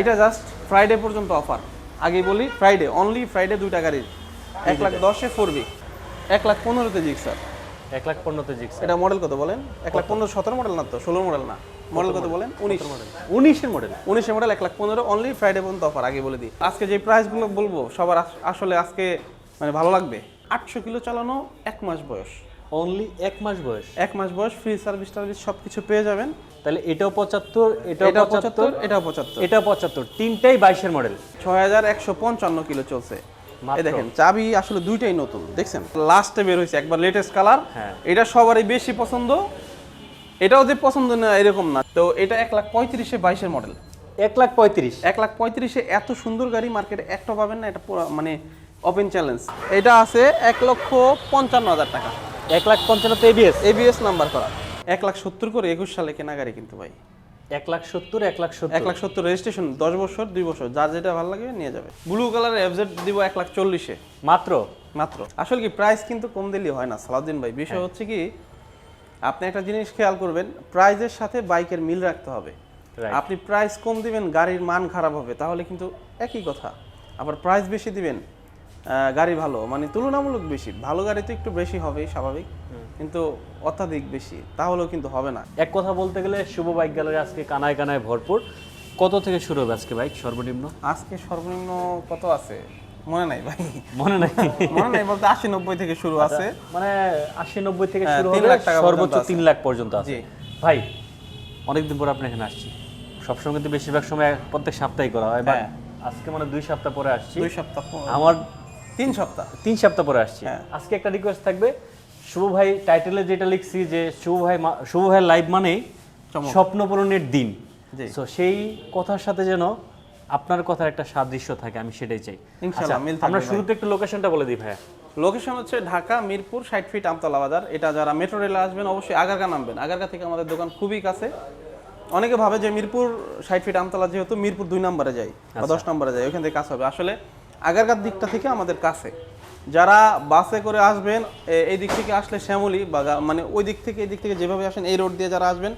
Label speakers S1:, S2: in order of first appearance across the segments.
S1: এটা just Friday পর্যন্ত offer আগে বলি ফ্রাইডে অনলি ফ্রাইডে দুইটা গাড়ির এক লাখ দশে ফোর বি এক লাখ পনেরোতে জিক্সার
S2: এক লাখ পনেরোতে জিক্স
S1: এটা মডেল কত বলেন? এক লাখ পনেরো সতেরো মডেল না তো? ষোলো মডেল না? মডেল কত বলেন? উনিশ। মডেল
S2: উনিশের মডেল
S1: উনিশের মডেল এক লাখ পনেরো অনলি ফ্রাইডে পর্যন্ত অফার আগে বলে দিই। আজকে যে প্রাইসগুলো বলব সবার আসলে আজকে মানে ভালো লাগবে। আটশো কিলো চালানো এক মাস বয়স।
S2: অনলি এক মাস বয়স।
S1: এক মাস বয়স ফ্রি সার্ভিস টার্ভিস সব কিছু পেয়ে যাবেন।
S2: তাহলে এটাও পঁচাত্তর এটাও
S1: এটা
S2: পঁচাত্তর
S1: এটাও পঁচাত্তর।
S2: এটাও পঁচাত্তর। তিনটাই বাইশের মডেল
S1: ছয় হাজার একশো পঞ্চান্ন কিলো চলছে। এই দেখেন চাবি আসলে দুইটাই নতুন দেখছেন? লাস্টে বের হয়েছে একবার লেটেস্ট কালার
S2: হ্যাঁ।
S1: এটা সবারই বেশি পছন্দ। এটাও যে পছন্দ না এরকম না। তো এটা এক লাখ পঁয়ত্রিশে বাইশের মডেল
S2: এক লাখ পঁয়ত্রিশ।
S1: এক লাখ পঁয়ত্রিশে এত সুন্দর গাড়ি মার্কেটে একটা পাবেন না এটা মানে ওপেন চ্যালেঞ্জ এটা আছে এক লক্ষ পঞ্চান্ন হাজার টাকা।
S2: এক লাখ পঞ্চান্নতে এবিএস
S1: এবিএস নাম্বার করা। এক লাখ সত্তর করে একুশ সালে কেনা গাড়ি কিন্তু ভাই।
S2: এক লাখ সত্তর এক লাখ সত্তর।
S1: এক লাখ সত্তর রেজিস্ট্রেশন দশ বছর দুই বছর যার যেটা ভালো লাগে নিয়ে যাবে। ব্লু কালারের এফজেড দিব এক লাখ চল্লিশে।
S2: মাত্র?
S1: মাত্র। আসলে কি প্রাইস কিন্তু কম দিলে হয় না সালাউদ্দিন ভাই। বিষয়
S2: হ্যাঁ।
S1: হচ্ছে কি আপনি একটা জিনিস খেয়াল করবেন প্রাইজের সাথে বাইকের মিল রাখতে হবে। আপনি প্রাইস কম দিবেন গাড়ির মান খারাপ হবে তাহলে কিন্তু একই কথা। আবার প্রাইস বেশি দিবেন গাড়ি ভালো মানে তুলনামূলক বেশি। ভালো গাড়ি তো একটু বেশি হবেই স্বাভাবিক। কিন্তু অত্যাধিক বেশি তাহলেও কিন্তু হবে না।
S2: এক কথা বলতে গেলে শুভ বাইক গ্যালারি আজকে কানায় কানায় ভরপুর। কত থেকে শুরু হবে আজকে বাইক সর্বনিম্ন?
S1: আজকে সর্বনিম্ন কত আছে? মনে নাই ভাই।
S2: মনে নাই?
S1: মনে নাই বলতে আশি নব্বই থেকে শুরু আছে।
S2: মানে আশি নব্বই থেকে
S1: হ্যাঁ,
S2: শুরু হবে সর্বোচ্চ তিন লাখ পর্যন্ত আছে। ভাই অনেকদিন পর আপনি এখানে আসছি। সবসময় কিন্তু বেশিরভাগ সময় প্রত্যেক সপ্তাহে করা হয়
S1: হ্যাঁ।
S2: আজকে মানে দুই সপ্তাহ পরে আসছি।
S1: দুই সপ্তাহ
S2: আমার
S1: তিন সপ্তাহ।
S2: তিন সপ্তাহ পরে আসছি।
S1: হ্যাঁ।
S2: আজকে একটা রিকোয়েস্ট থাকবে শুভ ভাই টাইটেলে যেটা লিখছি যে শুভ ভাই শুভ ভাই লাইভ মানে
S1: চমক।
S2: স্বপ্ন পূরণের দিন তো সেই কথার সাথে যেন আপনার কথার একটা সাদৃশ্য থাকে আমি সেটাই চাই।
S1: ইনশাআল্লাহ,
S2: আচ্ছা, আমরা শুরুতে একটু লোকেশনটা বলে দিই ভাইয়া।
S1: লোকেশন হচ্ছে ঢাকা মিরপুর ষাট ফিট আমতলা বাজার। এটা যারা মেট্রো রেলে আসবেন অবশ্যই আগারগা নামবেন। আগারগা থেকে আমাদের দোকান খুবই কাছে। অনেকে ভাবে যে মিরপুর ষাট ফিট আমতলা যেহেতু মিরপুর দুই নম্বরে যাই বা দশ নম্বরে যাই ওইখান থেকে কাছে হবে। আসলে আগারগার দিকটা থেকে আমাদের কাছে। যারা বাসে করে আসবেন এই দিক থেকে আসলে শ্যামলি বা মানে ওই দিক থেকে এই দিক থেকে যেভাবে আসেন এই রোড দিয়ে যারা আসবেন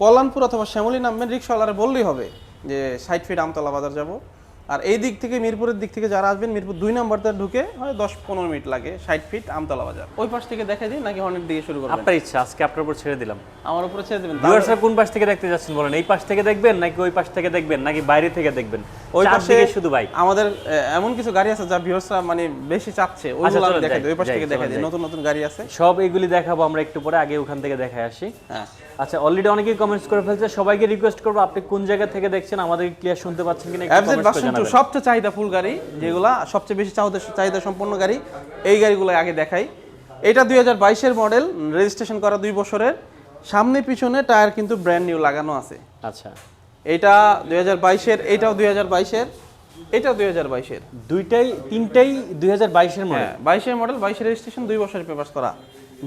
S1: কল্যাণপুর অথবা শ্যামলি নামবেন রিক্সাওয়ালারে বললেই হবে যে ষাট ফিট আমতলা বাজার যাব। আর এই দিক থেকে মিরপুরের দিক থেকে যারা আসবেন মিরপুর দুই নম্বরতে ঢুকে হয় দশ পনেরো মিনিট লাগে ষাট ফিট আমতলা বাজার। ওই পাশ থেকে দেখা দিই নাকি হর্নের দিকে শুরু করবেন?
S2: আপনার ইচ্ছা আজকে আপনার উপর ছেড়ে দিলাম।
S1: আমার উপরে ছেড়ে দেবেন
S2: ভিউয়ার্সরা কোন পাশ থেকে দেখতে যাচ্ছেন বলেন? এই পাশ থেকে দেখবেন নাকি ওই পাশ থেকে দেখবেন নাকি বাইরে থেকে দেখবেন?
S1: ওই পাশে
S2: পাশে শুধু বাইক।
S1: আমাদের এমন কিছু গাড়ি আছে যা ভিউয়ার্সরা মানে বেশি চাচ্ছে। ওইগুলো
S2: আচ্ছা,
S1: আমি দেখাই দিই ওই পাশ থেকে দেখাই দিই। নতুন নতুন গাড়ি আছে।
S2: সব এগুলি দেখাবো আমরা একটু পরে আগে ওখান থেকে দেখায় আসি।
S1: হ্যাঁ।
S2: আচ্ছা অলরেডি অনেকেই কমেন্টস করে ফেলছে সবাইকে রিকোয়েস্ট করব আপনি কোন জায়গা থেকে দেখছেন আমাদের ক্লিয়ার শুনতে পাচ্ছেন কিনা জানাবেন।
S1: সবচেয়ে চাহিদা ফুল গাড়ি যেগুলা সবচেয়ে বেশি চাহিদা চাহিদা সম্পন্ন গাড়ি এই গাড়িগুলো আগে দেখাই। এটা দুই হাজার বাইশের মডেল রেজিস্ট্রেশন করা দুই বছরের। সামনে পিছনে টায়ার কিন্তু ব্র্যান্ড নিউ লাগানো আছে।
S2: আচ্ছা।
S1: এটা দুই হাজার বাইশের এইটাও দুই হাজার বাইশের এটাও দুই হাজার বাইশের।
S2: দুইটাই তিনটাই দুই হাজার বাইশের মডেল?
S1: হ্যাঁ বাইশের মডেল বাইশের রেজিস্ট্রেশন দুই বছরের পেপার্স করা।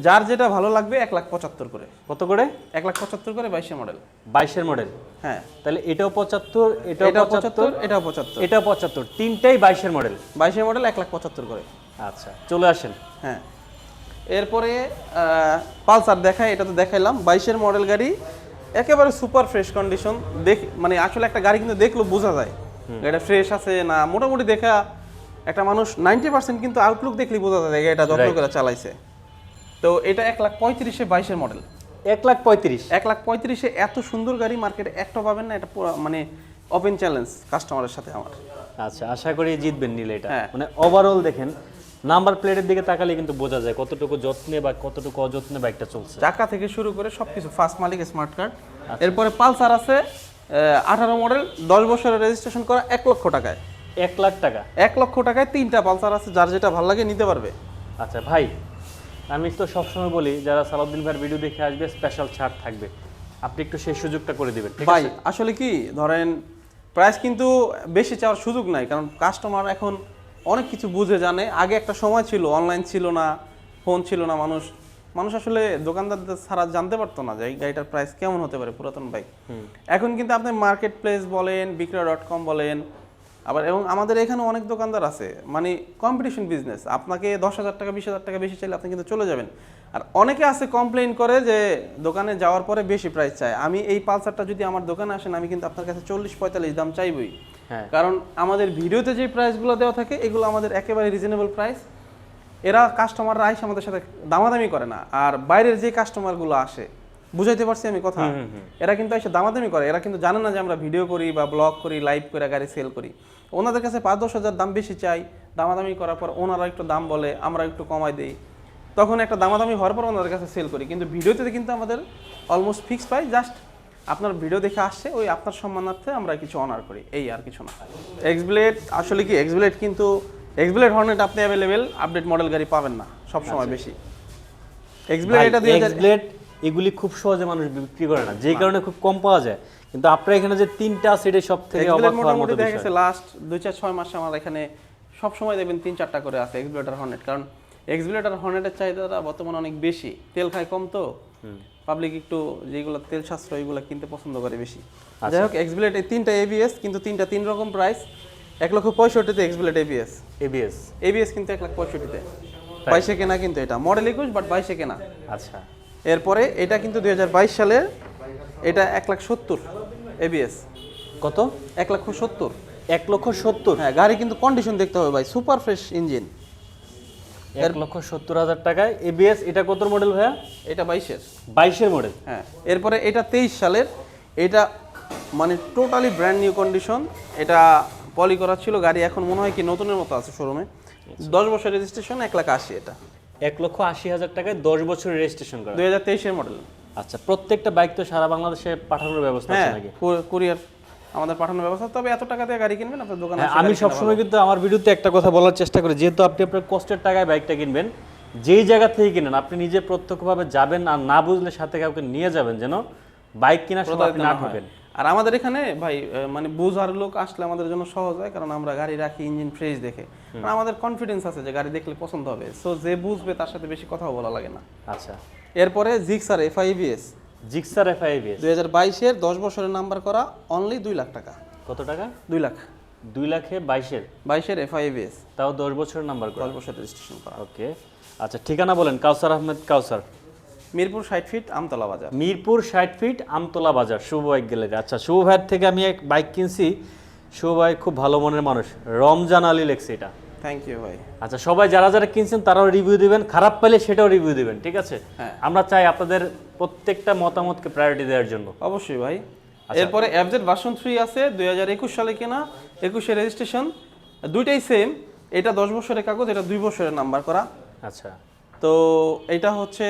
S1: যার যেটা ভালো লাগবে এক লাখ পঁচাত্তর করে।
S2: কত করে?
S1: এক লাখ পঁচাত্তর করে বাইশের মডেল
S2: বাইশের মডেল
S1: হ্যাঁ।
S2: তাহলে এটাও পঁচাত্তর এটাও পঁচাত্তর
S1: এটাও পঁচাত্তর।
S2: এটাও পঁচাত্তর। তিনটাই বাইশের মডেল
S1: বাইশের মডেল এক লাখ পঁচাত্তর করে।
S2: আচ্ছা চলে আসেন।
S1: হ্যাঁ। এরপরে পালসার দেখায় এটা তো দেখাইলাম। বাইশের মডেল গাড়ি একেবারে সুপার ফ্রেশ কন্ডিশন দেখ মানে আসলে একটা গাড়ি কিন্তু দেখল বোঝা যায়। এটা ফ্রেশ আছে না মোটামুটি দেখা একটা মানুষ নাইনটি পার্সেন্ট কিন্তু আউটলুক দেখলেই বোঝা যায় এটা যত্ন করে চালাইছে। তো এটা এক লাখ পঁয়ত্রিশে বাইশের মডেল
S2: এক লাখ পঁয়ত্রিশ।
S1: এক লাখ পঁয়ত্রিশে এত সুন্দর গাড়ি মার্কেটে একটা পাবেন না এটা মানে ওপেন চ্যালেঞ্জ কাস্টমারের সাথে আমার।
S2: আচ্ছা আশা করি জিতবেন নিলে এটা।
S1: হ্যাঁ।
S2: মানে ওভারঅল দেখেন নাম্বার প্লেটের দিকে তাকালে কিন্তু বোঝা যায় কতটুকু যত্নে বা কতটুকু অযত্নে বাইকটা চলছে।
S1: চাকা থেকে শুরু করে সবকিছু ফার্স্ট মালিক স্মার্ট কার্ড এরপরে পালসার আছে আঠারো মডেল দশ বছরের রেজিস্ট্রেশন করা এক লক্ষ টাকায়।
S2: এক লাখ টাকা।
S1: এক লক্ষ টাকায় তিনটা পালসার আছে যার যেটা ভালো লাগে নিতে পারবে।
S2: আচ্ছা ভাই আমি তো সবসময় বলি যারা সালাউদ্দিন ভাইয়ের ভিডিও দেখে আসবে স্পেশাল ছাড় থাকবে। আপনি একটু সেই সুযোগটা করে দিবেন
S1: ভাই আসলে কি ধরেন প্রাইস কিন্তু বেশি চাওয়ার সুযোগ নাই কারণ কাস্টমার এখন অনেক কিছু বুঝে জানে। আগে একটা সময় ছিল অনলাইন ছিল না ফোন ছিল না মানুষ। মানুষ আসলে দোকানদারদের ছাড়া জানতে পারতো না যে এই গাড়িটার প্রাইস কেমন হতে পারে পুরাতন বাইক এখন কিন্তু আপনি মার্কেট প্লেস বলেন বিক্রয় ডট কম বলেন আবার এবং আমাদের এখানে অনেক দোকানদার আছে মানে কম্পিটিশন বিজনেস আপনাকে দশ হাজার টাকা বিশ হাজার টাকা বেশি চাইলে আপনি কিন্তু চলে যাবেন। আর অনেকে আছে কমপ্লেন করে যে দোকানে যাওয়ার পরে বেশি প্রাইস চায়। আমি এই পালসারটা যদি আমার দোকানে আসেন আমি কিন্তু আপনার কাছে চল্লিশ পঁয়তাল্লিশ দাম চাইবই।
S2: হ্যাঁ।
S1: কারণ আমাদের ভিডিওতে যে প্রাইসগুলো দেওয়া থাকে এগুলো আমাদের একেবারে রিজনেবল প্রাইস এরা কাস্টমাররা আইসে আমাদের সাথে দামাদামি করে না। আর বাইরের যে কাস্টমারগুলো আসে বুঝাইতে পারছি আমি কথা। এরা কিন্তু এসে দামাদামি করে। এরা কিন্তু জানে না যে আমরা ভিডিও করি বা ব্লগ করি লাইভ করে গাড়ি সেল করি। ওনাদের কাছে পাঁচ দশ হাজার দাম বেশি চাই। দামাদামি করার পর ওনারা একটু দাম বলে আমরা একটু কমাই দিই। তখন একটা দামাদামি হওয়ার পর ওনাদের কাছে সেল করি। কিন্তু ভিডিওতে কিন্তু আমাদের অলমোস্ট ফিক্স পাই। জাস্ট আপনার ভিডিও দেখে আসছে ওই আপনার সম্মানার্থে আমরা কিছু অনার করি। এই আর কিছু না। এক্সব্লেড আসলে কি এক্সব্লেড কিন্তু এক্সব্লেড হর্নেট আপনি অ্যাভেলেবেল আপডেট মডেল গাড়ি পাবেন না। সবসময় বেশি। এক্সব্লেড এটা দুই হাজার
S2: এগুলি খুব সহজে মানুষ বিক্রি করে না। যেই কারণে খুব কম পাওয়া যায়। কিন্তু আপনার এখানে যে তিনটা এটাই সব থেকে অবাক হওয়ার মতো
S1: দেখা গেছে লাস্ট দুই চার ছয় মাসে আমার এখানে সব সময় দেখবেন তিন চারটা করে আছে এক্সব্লেডার হর্নেট কারণ এক্সব্লেডার হর্নেটের চাহিদাটা বর্তমানে অনেক বেশি। তেল খায় কম তো। পাবলিক একটু যেগুলো তেল সাশ্রয় এগুলো কিনতে পছন্দ করে বেশি।
S2: আচ্ছা।
S1: যাই হোক এক্সব্লেড এই তিনটা এবিএস কিন্তু তিনটা তিন রকম প্রাইস এক লক্ষ পঁয়ষট্টিতে এক্সব্লেড এবিএস
S2: এবিএস
S1: এবিএস কিন্তু এক লাখ পঁয়ষট্টিতে। বাইশে কেনা কিন্তু এটা। মডেল একুশ বাট বাইশে কেনা।
S2: আচ্ছা।
S1: এরপরে এটা কিন্তু দু হাজার বাইশ সালের এটা এক লাখ সত্তর এবিএস
S2: কত?
S1: এক লক্ষ সত্তর।
S2: এক লক্ষ সত্তর?
S1: হ্যাঁ গাড়ি কিন্তু কন্ডিশন দেখতে হবে ভাই সুপার ফ্রেশ ইঞ্জিন
S2: এক লক্ষ সত্তর হাজার টাকায় এবিএস এটা কত মডেল ভাইয়া?
S1: এটা বাইশের।
S2: বাইশের মডেল
S1: হ্যাঁ এরপরে এটা তেইশ সালের। এটা মানে টোটালি ব্র্যান্ড নিউ কন্ডিশন এটা পলি করা ছিল গাড়ি এখন মনে হয় কি নতুনের মতো আছে শোরুমে দশ বছর রেজিস্ট্রেশন এক লাখ আশি এটা।
S2: এক লক্ষ আশি হাজার টাকায় দশ বছর রেজিস্ট্রেশন করা।
S1: দুই হাজার তেইশের মডেল
S2: আচ্ছা প্রত্যেকটা বাইক তো সারা বাংলাদেশে পাঠানোর ব্যবস্থা আছে
S1: হ্যাঁ
S2: নাকি?
S1: কুরিয়ার আমাদের পাঠানোর ব্যবস্থা তবে এত টাকা দিয়ে গাড়ি কিনবেন আপনার দোকানে
S2: হ্যাঁ, আমি সবসময় কিন্তু আমার ভিডিওতে একটা কথা বলার চেষ্টা করি যেহেতু আপনি আপনার কষ্টের টাকায় বাইকটা কিনবেন যেই জায়গা থেকে কিনেন আপনি নিজে প্রত্যক্ষভাবে যাবেন আর না বুঝলে সাথে কাউকে নিয়ে যাবেন যেন বাইক কেনার সময় আপনি না
S1: প্রতারিত না।
S2: ঠকেন
S1: আর আমাদের এখানে ভাই মানে বুঝার লোক আসলে আমাদের জন্য সহজ হয় কারণ আমরা গাড়ি রাখি ইঞ্জিন ফ্রেশ দেখে। আর আমাদের কনফিডেন্স আছে যে গাড়ি দেখলে পছন্দ হবে। সো যে বুঝবে তার সাথে বেশি কথাও বলা লাগে না।
S2: আচ্ছা।
S1: এরপরে জিক্সার এফআইবিএস
S2: জিক্সার এফআইবিএস
S1: দুই হাজার বাইশের দশ বছরের নাম্বার করা অনলি দুই লাখ টাকা।
S2: কত টাকা?
S1: দুই লাখ।
S2: দুই লাখে বাইশের?
S1: বাইশের এফ আই এফআইবিএস
S2: তাও দশ বছরের নাম্বার করা।
S1: দশ বছর রেজিস্ট্রেশন করা।
S2: ওকে। আচ্ছা ঠিকানা বলেন কাউসার আহমেদ কাউসার।
S1: মিরপুর ষাট ফিট আমতলা বাজার।
S2: মিরপুর ষাট ফিট আমতলা বাজার। শুভ বাইক গ্যালারি আচ্ছা শুভ ভাইয়ের থেকে আমি এক বাইক কিনছি। শুভ ভাই খুব ভালো মনের মানুষ। রমজান আলী লেখছে এটা।
S1: থ্যাংক ইউ ভাই।
S2: আচ্ছা সবাই যারা যারা কিনছেন তারাও রিভিউ দিবেন। খারাপ পেলে সেটাও রিভিউ দিবেন ঠিক আছে?
S1: হ্যাঁ।
S2: আমরা চাই আপনাদের প্রত্যেকটা মতামতকে প্রায়োরিটি দেওয়ার জন্য।
S1: অবশ্যই ভাই। এরপরে অ্যাবজেট ভার্সন থ্রি আছে দুই হাজার একুশ সালে কেনা একুশে রেজিস্ট্রেশন দুইটাই সেম এটা দশ বছরের কাগজ এটা দুই বছরের নাম্বার করা।
S2: আচ্ছা।
S1: তো এটা হচ্ছে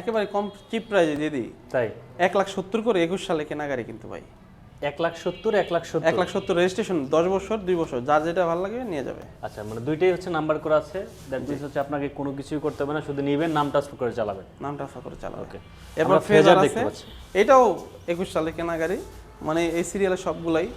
S1: একেবারে কম চিপ প্রাইজে দিয়ে দিই।
S2: তাই?
S1: এক লাখ সত্তর করে একুশ সালে কেনা গাড়ি কিন্তু ভাই।
S2: এক লাখ সত্তর এক লাখ সত্তর?
S1: এক লাখ সত্তর রেজিস্ট্রেশন দশ বছর দুই বছর যার যেটা ভালো লাগে নিয়ে যাবে।
S2: আচ্ছা মানে দুইটাই হচ্ছে নাম্বার করা আছে। দ্যাট মিনস হচ্ছে আপনাকে কোনো কিছুই করতে হবে না শুধু নিবেন নাম ট্রান্সফার করে চালাবেন।
S1: নাম ট্রান্সফার করে চালাবে
S2: ওকে আমরা
S1: ফেজার আছে। এটাও একুশ সালে কেনা গাড়ি মানে এই সিরিয়ালের সবগুলাই।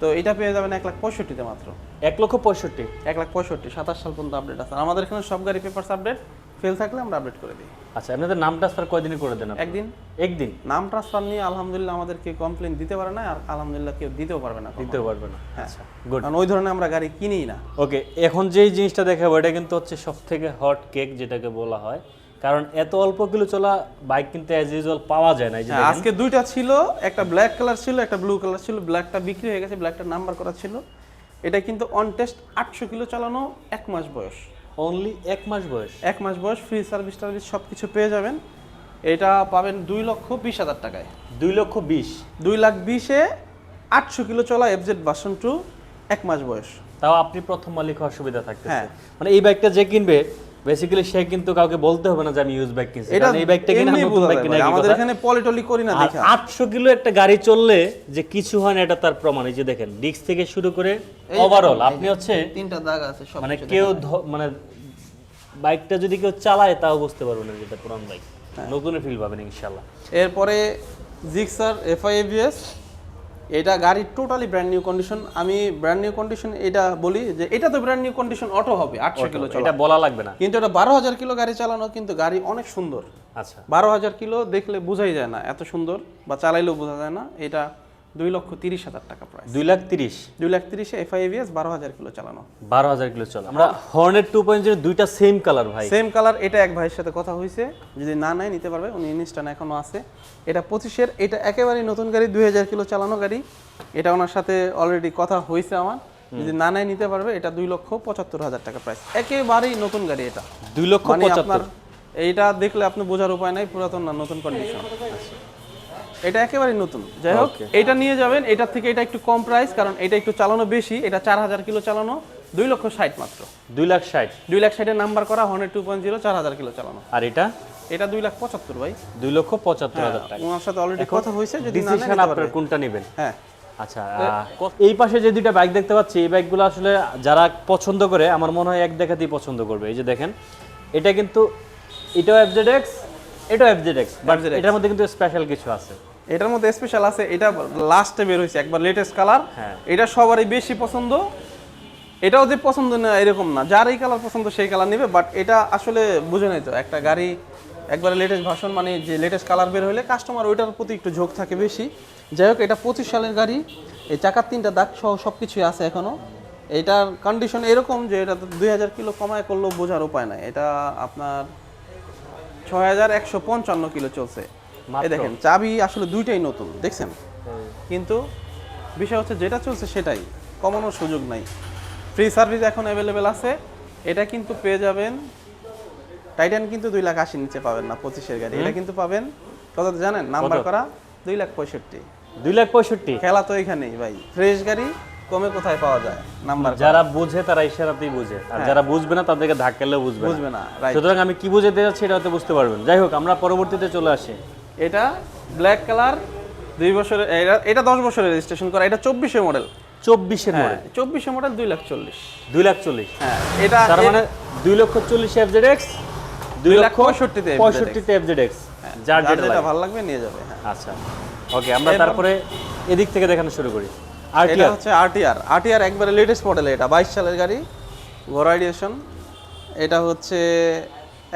S1: তো এটা পেয়ে যাবেন এক লাখ পঁয়ষট্টিতে মাত্র।
S2: এক লক্ষ পঁয়ষট্টি।
S1: এক লাখ পঁয়ষট্টি সাতাশ সাল পর্যন্ত আপডেট আছে। আমাদের এখানে সব গাড়ি পেপারস আপডেট ফেল থাকলে আমরা আপডেট করে দিই।
S2: আচ্ছা আপনাদের নাম ট্রান্সফার কয়দিনে করে দেন
S1: একদিন।
S2: একদিন?
S1: নাম ট্রান্সফার নিয়ে আলহামদুলিল্লাহ আমাদেরকে কমপ্লেন দিতে পারে না আর আলহামদুলিল্লাহ কেউ দিতেও পারবে না
S2: দিতেও পারবে না।
S1: হ্যাঁ।
S2: আচ্ছা গুড
S1: কারণ ওই ধরনের আমরা গাড়ি কিনি না।
S2: ওকে এখন যেই জিনিসটা দেখাবো এটা কিন্তু হচ্ছে সব থেকে হট কেক যেটাকে বলা হয়। কারণ এত অল্প কিলো চলা বাইক কিন্তু অ্যাজ ইউজুয়াল পাওয়া যায় না
S1: হ্যাঁ। আজকে দুইটা ছিল একটা ব্ল্যাক কালার ছিল একটা ব্লু কালার ছিল ব্ল্যাকটা বিক্রি হয়ে গেছে ব্ল্যাকটা নাম্বার করা ছিল। এটা কিন্তু অন টেস্ট আটশো কিলো চালানো এক মাস বয়স।
S2: অনলি এক মাস বয়স।
S1: এক মাস বয়স ফ্রি সার্ভিস টার্ভিস সব কিছু পেয়ে যাবেন। এটা পাবেন দুই লক্ষ বিশ হাজার টাকায়।
S2: দুই লক্ষ বিশ।
S1: দুই লাখ বিশে আটশো কিলো চলা এফজেড বাসন টু এক মাস বয়স।
S2: তাও আপনি প্রথম মালিক হওয়ার সুবিধা থাকতেছে।
S1: হ্যাঁ।
S2: মানে এই বাইকটা যে কিনবে বেসিক্যালি সে কিন্তু কাউকে বলতে হবে না যে আমি ইউজ বাইক কিনছি। কারণ এই বাইকটা কিনে নতুন
S1: যায়
S2: কিনা
S1: আমাদের এখানে পলিটলি করি না দেখা।
S2: আটশো কিলো একটা গাড়ি চললে যে কিছু হয় না এটা তার প্রমাণ। এই যে দেখেন ডিস্ক থেকে শুরু করে ওভারঅল আপনি হচ্ছে
S1: তিনটা দাগ আছে সব
S2: মানে কেউ মানে বাইকটা যদি কেউ চালায় তাও বুঝতে পারবে না যেটা পুরান বাইক
S1: হ্যাঁ।
S2: নতুন ফিল পাবেন ইনশাল্লাহ
S1: এরপরে জিক্সার এফআইএভিএস এটা গাড়ির টোটালি ব্র্যান্ড নিউ কন্ডিশন আমি ব্র্যান্ড নিউ কন্ডিশন এটা বলি যে এটা তো ব্র্যান্ড নিউ কন্ডিশন অটো হবে আটশো কিলো
S2: এটা বলা লাগবে না।
S1: কিন্তু এটা বারো হাজার কিলো গাড়ি চালানো কিন্তু গাড়ি অনেক সুন্দর।
S2: আচ্ছা।
S1: বারো হাজার কিলো দেখলে বোঝাই যায় না এত সুন্দর বা চালাইলেও বোঝা যায় না এটা দুই লক্ষ তিরিশ হাজার টাকা প্রাইস
S2: দুই লাখ তিরিশ।
S1: দুই লাখ তিরিশে এফআইএভিএস বারো হাজার কিলো চালানো।
S2: বারো হাজার কিলো চলে আমরা হর্নেট টু পয়েন্ট জিরো দুইটা সেম কালার ভাই।
S1: সেম কালার এটা এক ভাইয়ের সাথে কথা হয়েছে যদি না নেয় নিতে পারবে। উনি ইনস্টান এখনও আছে। এটা পঁচিশের এটা একেবারেই নতুন গাড়ি দুই হাজার কিলো চালানো গাড়ি। এটা ওনার সাথে অলরেডি কথা হয়েছে আমার। যদি না নেয় নিতে পারবে। এটা দুই লক্ষ পঁচাত্তর হাজার টাকা প্রাইস একেবারেই নতুন গাড়ি এটা।
S2: দুই লক্ষ
S1: মানে আপনার এইটা দেখলে আপনি বোঝার উপায় নাই পুরাতন না নতুন কন্ডিশন এটা একেবারে নতুন। যাই হোক এটা নিয়ে যাবেন এটার থেকে এটা একটু কম প্রাইস কারণ এটা একটু চালানো বেশি এটা চার হাজার কিলো চালানো দুই লক্ষ ষাট মাত্র।
S2: দুই লাখ ষাট?
S1: দুই লাখ ষাটের নাম্বার করা হর্নের টু পয়েন্ট জিরো চার হাজার কিলো চালানো।
S2: আর এটা?
S1: এটা দুই লাখ পঁচাত্তর ভাই।
S2: দুই লক্ষ পঁচাত্তর হাজার টাকা।
S1: ওনার সাথে অলরেডি কথা হয়েছে যদি
S2: ডিসিশন আপনার কোনটা নেবেন?
S1: হ্যাঁ।
S2: আচ্ছা এই পাশে যে দুইটা বাইক দেখতে পাচ্ছি এই বাইকগুলো আসলে যারা পছন্দ করে আমার মনে হয় এক দেখাতেই পছন্দ করবে। এই যে দেখেন এটা কিন্তু এটাও এফজেড এক্স এটাও এফজেড এক্স বাট এটার মধ্যে কিন্তু স্পেশাল কিছু আছে।
S1: এটার মধ্যে স্পেশাল আছে এটা লাস্টে বের হয়েছে একবার লেটেস্ট কালার
S2: হ্যাঁ।
S1: এটা সবারই বেশি পছন্দ। এটাও যে পছন্দ না এরকম না। যার এই কালার পছন্দ সেই কালার নেবে বাট এটা আসলে বুঝে নাই তো একটা গাড়ি একবারে লেটেস্ট ভার্সন মানে যে লেটেস্ট কালার বের হলে কাস্টমার ওইটার প্রতি একটু ঝোঁক থাকে বেশি। যাই হোক এটা পঁচিশ সালের গাড়ি। এই চাকার তিনটা দাগ সহ সব কিছুই আছে এখনও এটার কন্ডিশন এরকম যে এটা দুই হাজার কিলো কমায় করলেও বোঝার উপায় নাই। এটা আপনার ছয় হাজার একশো পঞ্চান্ন কিলো চলছে? এই দেখেন চাবি আসলে দুইটাই নতুন দেখছেন? কিন্তু বিষয় হচ্ছে যেটা চলছে সেটাই কমানোর সুযোগ নাই। ফ্রি সার্ভিস এখন অ্যাভেলেবেল আছে এটা কিন্তু পেয়ে যাবেন। টাইটান কিন্তু দুই লাখ আশি নিচে পাবেন না পঁচিশের গাড়ি। এটা কিন্তু পাবেন কত জানেন নাম্বার করা দুই লাখ পঁয়ষট্টি।
S2: দুই লাখ পঁয়ষট্টি?
S1: খেলা তো এখানেই ভাই ফ্রেশ গাড়ি কমে কোথায় পাওয়া যায়? নাম্বার
S2: যারা বুঝে তারা ইশারাতেই বুঝে। আর যারা বুঝবে না তাদেরকে ধাক্কালেও বুঝবে
S1: বুঝবে না
S2: সুতরাং আমি কি বুঝাতে যাচ্ছি এটা হয়তো বুঝতে পারবেন। যাই হোক আমরা পরবর্তীতে চলে আসি।
S1: এটা ব্ল্যাক কালার দুই বছরের এটা দশ বছরের রেজিস্ট্রেশন করা এটা চব্বিশে মডেল
S2: চব্বিশের
S1: হ্যাঁ
S2: মডেল
S1: চব্বিশে মডেল দুই লাখ চল্লিশ।
S2: দুই লাখ চল্লিশ।
S1: হ্যাঁ এটা
S2: তার মানে দুই লক্ষ চল্লিশ এফজেড এক্স দুই
S1: লাখ পঁয়ষট্টিতে
S2: পঁয়ষট্টিতে এফজেড এক্স যার
S1: যার
S2: যেটা
S1: ভালো লাগবে নিয়ে যাবে হ্যাঁ।
S2: আচ্ছা ওকে আমরা তারপরে এদিক থেকে দেখানো শুরু করি।
S1: এটা হচ্ছে আরটিআর আরটিআর একবারে লেটেস্ট মডেল এটা বাইশ সালের গাড়ি ঘোড়া এটা হচ্ছে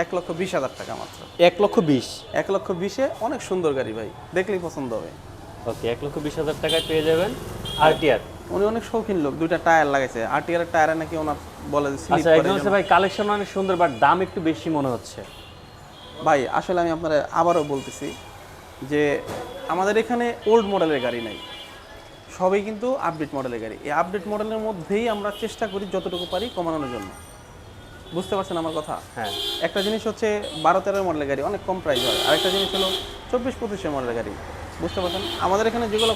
S1: এক লক্ষ বিশ হাজার টাকা মাত্র।
S2: এক লক্ষ বিশ?
S1: এক লক্ষ বিশে অনেক সুন্দর গাড়ি ভাই দেখলেই পছন্দ হবে।
S2: ওকে এক লক্ষ বিশ হাজার টাকায় পেয়ে যাবেন আর টি
S1: উনি অনেক শৌখিন লোক দুইটা টায়ার লাগাইছে। আরটিআর এর টায়ারে নাকি ওনার বলে যে স্লিপ
S2: আচ্ছা
S1: করে
S2: একজন হচ্ছে ভাই কালেকশন অনেক সুন্দর বাট দাম একটু বেশি মনে হচ্ছে।
S1: ভাই আসলে আমি আপনার আবারও বলতেছি যে আমাদের এখানে ওল্ড মডেলের গাড়ি নাই। সবই কিন্তু আপডেট মডেলের গাড়ি। এই আপডেট মডেলের মধ্যেই আমরা চেষ্টা করি যতটুকু পারি কমানোর জন্য। বুঝতে পারছেন আমার কথা?
S2: হ্যাঁ।
S1: একটা জিনিস হচ্ছে বারো তেরো মডেলের গাড়ি অনেক কম প্রাইস হয়। আরেকটা জিনিস হলো চব্বিশ পঁচিশের মডেলের গাড়ি। বুঝতে পারছেন? আমাদের এখানে যেগুলো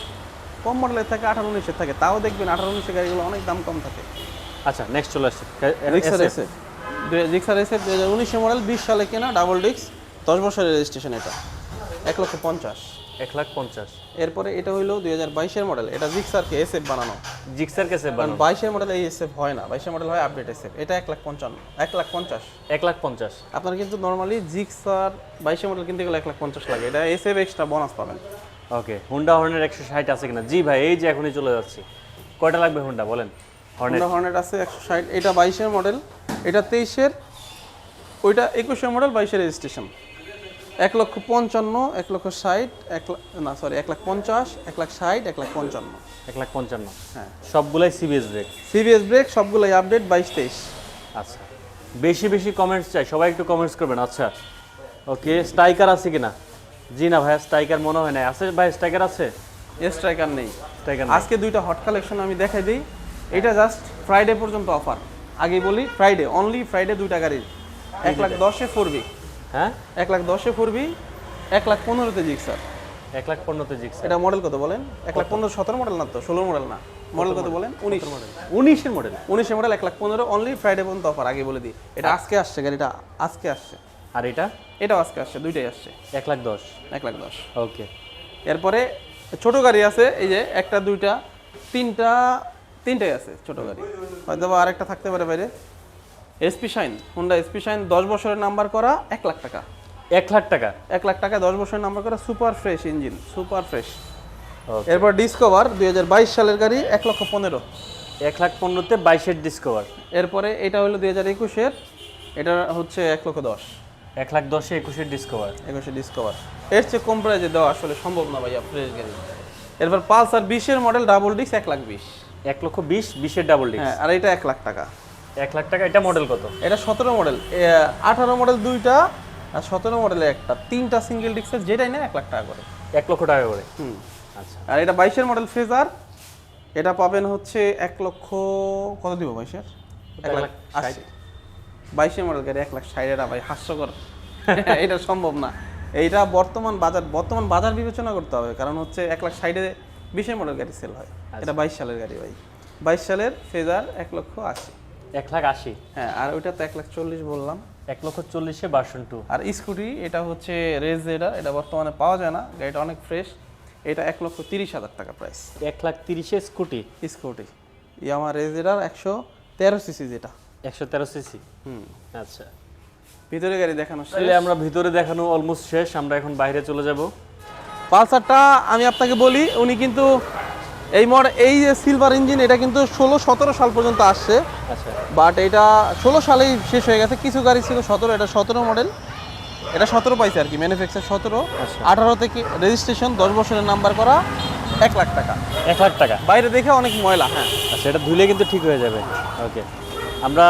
S1: কম মডেলের থাকে আঠারো উনিশের থাকে তাও দেখবেন আঠারো উনিশের গাড়িগুলো অনেক দাম কম থাকে।
S2: আচ্ছা নেক্সট চলে আসছে।
S1: রিক্সার এসে রিক্সার এসে দু হাজার উনিশের মডেল বিশ সালে কেনা ডাবল ডিস্ক দশ বছরের রেজিস্ট্রেশন এটা। এক লক্ষ পঞ্চাশ।
S2: এক লাখ পঞ্চাশ।
S1: এরপরে এটা হইল দুই হাজার বাইশের মডেল এটা জিক্সারকে এসএফ বানানো।
S2: জিক্সার কেসে
S1: কারণ
S2: বানানো।
S1: বাইশের মডেল এই এসএফ হয় না। বাইশের মডেল হয় আপডেট এসএফ এটা এক লাখ পঞ্চান্ন। এক লাখ পঞ্চাশ।
S2: এক লাখ পঞ্চাশ।
S1: আপনার কিন্তু নর্মালি জিক্সার বাইশের মডেল কিনতে গেলে এক লাখ পঞ্চাশ লাগে। এটা এসএফ এক্সট্রা বোনাস পাবেন।
S2: ওকে হুন্ডা হর্নের একশো ষাট আছে কিনা? জি ভাই এই যে এখনই চলে যাচ্ছি। কয়টা লাগবে হুন্ডা বলেন?
S1: হন্ডা হর্নেট আছে একশো ষাট। এটা বাইশের মডেল এটা তেইশের ওইটা একুশের মডেল বাইশের রেজিস্ট্রেশন এক লক্ষ পঞ্চান্ন এক লক্ষ ষাট এক না সরি এক লাখ পঞ্চাশ এক লাখ ষাট এক লাখ পঞ্চান্ন।
S2: এক লাখ পঞ্চান্ন।
S1: হ্যাঁ।
S2: সবগুলাই সিবিএস ব্রেক
S1: সিবিএস ব্রেক সবগুলোই আপডেট বাইশ তেইশ।
S2: আচ্ছা। বেশি বেশি কমেন্টস চাই। সবাই একটু কমেন্টস করবেন। আচ্ছা। ওকে স্ট্রাইকার আছে কিনা? জি না ভাই স্ট্রাইকার মনে হয় না আছে ভাই স্ট্রাইকার আছে?
S1: স্ট্রাইকার নেই।
S2: স্ট্রাইকার
S1: আজকে দুইটা হট কালেকশন আমি দেখাই দিই। এটা জাস্ট ফ্রাইডে পর্যন্ত অফার আগে বলি ফ্রাইডে অনলি ফ্রাইডে দুইটা গাড়ির। এক লাখ দশে ফোরবি
S2: হ্যাঁ?
S1: এক লাখ দশে ফোরবি এক লাখ পনেরোতে জিক্সার
S2: এক লাখ পনেরোতে জিক্সার
S1: এটা মডেল কত বলেন? এক লাখ পনেরো সতেরো মডেল না তো? ষোলো মডেল না? মডেল কত বলেন? উনিশ।
S2: উনিশের মডেল
S1: উনিশে মডেল এক লাখ পনেরো অনলি ফ্রাইডে পর্যন্ত অফার আগে বলে দিই। এটা আজকে আসছে গাড়িটা আজকে আসছে।
S2: আর এটা?
S1: এটাও আজকে আসছে দুইটাই আসছে।
S2: এক লাখ দশ।
S1: এক লাখ দশ।
S2: ওকে।
S1: এরপরে ছোট গাড়ি আছে এই যে একটা দুইটা তিনটা তিনটাই আছে ছোট গাড়ি। হয়তো আরেকটা থাকতে পারে বাইরে। SP Shine Honda SP Shine দশ বছরের নাম্বার করা এক লাখ টাকা।
S2: এক লাখ টাকা?
S1: এক লাখ টাকা দশ বছরের নাম্বার করা super fresh engine super fresh এরপর ডিসকভার দুই হাজার বাইশ সালের গাড়ি এক লক্ষ পনেরো।
S2: এক লাখ পনেরোতে বাইশের ডিসকভার
S1: এরপরে এটা হলো দুই হাজার একুশের এটা হচ্ছে এক লক্ষ দশ।
S2: এক লাখ দশে একুশের ডিসকভার
S1: একুশে ডিসকভার এর চেয়ে কম প্রাইজে দেওয়া আসলে সম্ভব না ভাইয়া ফ্রেশ গাড়ি। এরপর পালসার বিশের মডেল ডাবল ডিস্ক এক লাখ বিশ।
S2: এক লক্ষ বিশ বিশের ডাবল ডিস্ক
S1: হ্যাঁ আর এটা এক লাখ টাকা।
S2: এক লাখ টাকা এটা মডেল কত?
S1: এটা সতেরো মডেল আঠারো মডেল দুইটা আর সতেরো মডেলের একটা। তিনটা সিঙ্গেল ডিস্কের যেটাই না এক লাখ টাকা করে।
S2: এক লক্ষ টাকা করে?
S1: হুম।
S2: আচ্ছা।
S1: আর এটা বাইশের মডেল ফ্রেজার এটা পাবেন হচ্ছে এক লক্ষ কত দিব বাইশের? এক লাখ আশি। বাইশের মডেল গাড়ি এক লাখ ষাট এটা ভাই হাস্যকর। এটা সম্ভব না। এইটা বর্তমান বাজার বর্তমান বাজার বিবেচনা করতে হবে কারণ হচ্ছে এক লাখ ষাটে বিশের মডেল গাড়ি সেল হয়। এটা বাইশ সালের গাড়ি ভাই। বাইশ সালের ফেজার এক লক্ষ আশি।
S2: এক লাখ আশি।
S1: হ্যাঁ আর ওইটা তো এক লাখ চল্লিশ বললাম।
S2: এক লক্ষ চল্লিশে বার্সন টু
S1: আর স্কুটি এটা হচ্ছে রেজ এটা এটা বর্তমানে পাওয়া যায় না গাড়িটা অনেক ফ্রেশ এটা এক লক্ষ তিরিশ হাজার টাকা প্রাইস
S2: এক লাখ তিরিশে স্কুটি?
S1: স্কুটি। ইয়ামা রেজ এটার একশো তেরো সিসি যেটা।
S2: একশো তেরো সিসি
S1: হুম।
S2: আচ্ছা।
S1: ভিতরে গাড়ি দেখানো।
S2: তাহলে আমরা ভিতরে দেখানো অলমোস্ট শেষ আমরা এখন বাইরে চলে যাব।
S1: পালসারটা আমি আপনাকে বলি উনি কিন্তু এই মড এই যে সিলভার ইঞ্জিন এটা কিন্তু ষোলো সতেরো সাল পর্যন্ত আসছে।
S2: আচ্ছা।
S1: বাট এটা ষোলো সালেই শেষ হয়ে গেছে। কিছু গাড়ি ছিল সতেরো এটা সতেরো মডেল এটা সতেরো পাইছে আর কি ম্যানুফ্যাকচার সতেরো। আঠারো থেকে রেজিস্ট্রেশন দশ বছরের নাম্বার করা এক লাখ টাকা।
S2: এক লাখ টাকা?
S1: বাইরে দেখে অনেক ময়লা হ্যাঁ।
S2: আচ্ছা এটা ধুলে কিন্তু ঠিক হয়ে যাবে। ওকে আমরা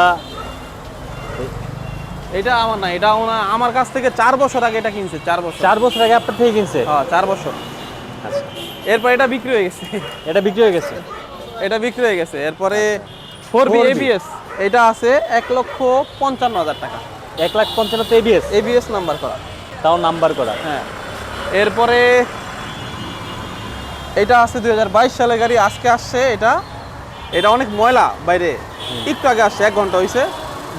S1: এটা আমার না এটা আমার কাছ থেকে চার বছর আগে এটা কিনছে চার বছর।
S2: চার বছর আগে আপনার থেকে কিনছে?
S1: হ্যাঁ চার বছর।
S2: আচ্ছা
S1: এরপর এটা বিক্রি হয়ে গেছে।
S2: এটা বিক্রি হয়ে গেছে?
S1: এটা বিক্রি হয়ে গেছে। এরপরে ফোর বি
S2: 4B
S1: এবিএস এটা আছে এক লক্ষ পঞ্চান্ন হাজার টাকা।
S2: এক লাখ পঞ্চান্ন তো এবিএস
S1: এবিএস নাম্বার করা।
S2: তাও নাম্বার করা।
S1: হ্যাঁ। এরপরে এটা আছে দুই হাজার বাইশ সালের গাড়ি আজকে আসছে এটা। এটা অনেক ময়লা বাইরে। একটু আগে আসছে এক ঘণ্টা হয়েছে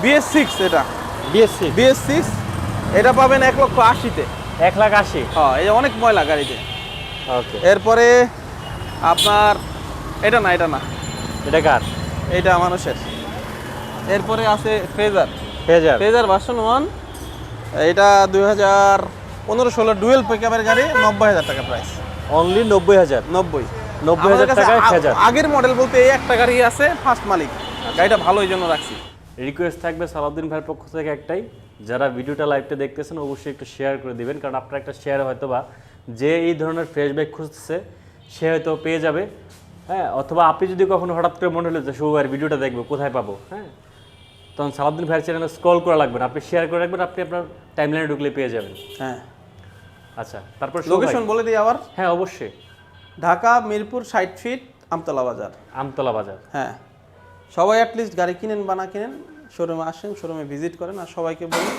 S1: বিএস সিক্স এটা।
S2: বিএসসি
S1: বিএস সিক্স এটা পাবেন এক লক্ষ আশিতে।
S2: এক লাখ আশি?
S1: হ্যাঁ এই অনেক ময়লা গাড়িতে। এরপরে আপনার এটা না এটা না।
S2: এটা কার?
S1: এটা মানুষের। এরপরে আছে Fazer
S2: Fazer
S1: Fazer version one এটা দুই হাজার পনেরো ষোলো ডুয়েল পিকআপের গাড়ি নব্বই হাজার টাকা প্রাইস
S2: অনলি নব্বই হাজার?
S1: নব্বই।
S2: নব্বই হাজার টাকায় ফেজার
S1: আগের মডেল বলতে এই একটা গাড়ি আছে ফার্স্ট মালিক। গাড়িটা ভালো এই জন্য রাখছি।
S2: রিকোয়েস্ট থাকবে সালাউদ্দিন ভাইয়ের পক্ষ থেকে একটাই। যারা ভিডিওটা লাইভটা দেখতেছেন অবশ্যই একটু শেয়ার করে দিবেন। কারণ আপনার একটা শেয়ার হয়তো বা যে এই ধরনের ফ্রেশ ব্যাগ খুঁজতেছে সে হয়তো পেয়ে যাবে। হ্যাঁ অথবা আপনি যদি কখনো হঠাৎ করে মনে হলো যে শুভ ভাইয়ের ভিডিওটা দেখব কোথায় পাবো? হ্যাঁ তখন সালাউদ্দিন ভাইয়ের চ্যানেলে স্ক্রল করা লাগবে না আপনি শেয়ার করে রাখবেন আপনি আপনার টাইমলাইনে ঢুকলে পেয়ে যাবেন।
S1: হ্যাঁ।
S2: আচ্ছা তারপর
S1: লোকেশন বলে দিই আবার?
S2: হ্যাঁ অবশ্যই।
S1: ঢাকা মিরপুর ষাট ফিট আমতলা বাজার।
S2: আমতলা বাজার।
S1: হ্যাঁ। সবাই অ্যাটলিস্ট গাড়ি কিনেন বা না কিনেন শোরুমে আসেন শোরুমে ভিজিট করেন আর সবাইকে বলুন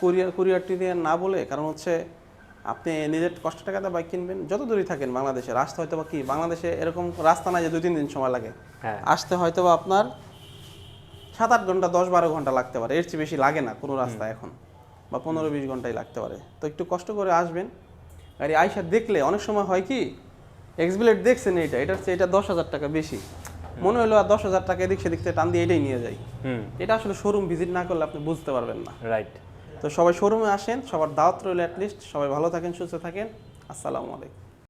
S1: কুরিয়ার কুরিয়ার দিয়ে না বলে কারণ হচ্ছে আপনি নিজের কষ্ট টাকাতে বাইক কিনবেন যত দূরই থাকেন বাংলাদেশে রাস্তা হয়তো বা কি বাংলাদেশে এরকম রাস্তা নাই যে দুই তিন দিন সময় লাগে।
S2: হ্যাঁ।
S1: আসতে হয়তো বা আপনার সাত আট ঘণ্টা দশ বারো ঘণ্টা লাগতে পারে। এর চেয়ে বেশি লাগে না কোনো রাস্তা এখন বা পনেরো বিশ ঘন্টাই লাগতে পারে। তো একটু কষ্ট করে আসবেন। গাড়ি আইসা দেখলে অনেক সময় হয় কি এক্সবিলেট দেখছেন এইটা এটার চেয়ে এটা দশ হাজার টাকা বেশি। মনে হলো আর দশ হাজার টাকা এদিক সেদিক থেকে টান দিয়ে এটাই নিয়ে যাই।
S2: হুম।
S1: এটা আসলে শোরুম ভিজিট না করলে আপনি বুঝতে পারবেন না।
S2: রাইট
S1: তো সবাই শোরুমে আসেন, সবার দাওয়াত রইল অ্যাটলিস্ট সবাই ভালো থাকেন, সুস্থ থাকেন, আসসালামু আলাইকুম।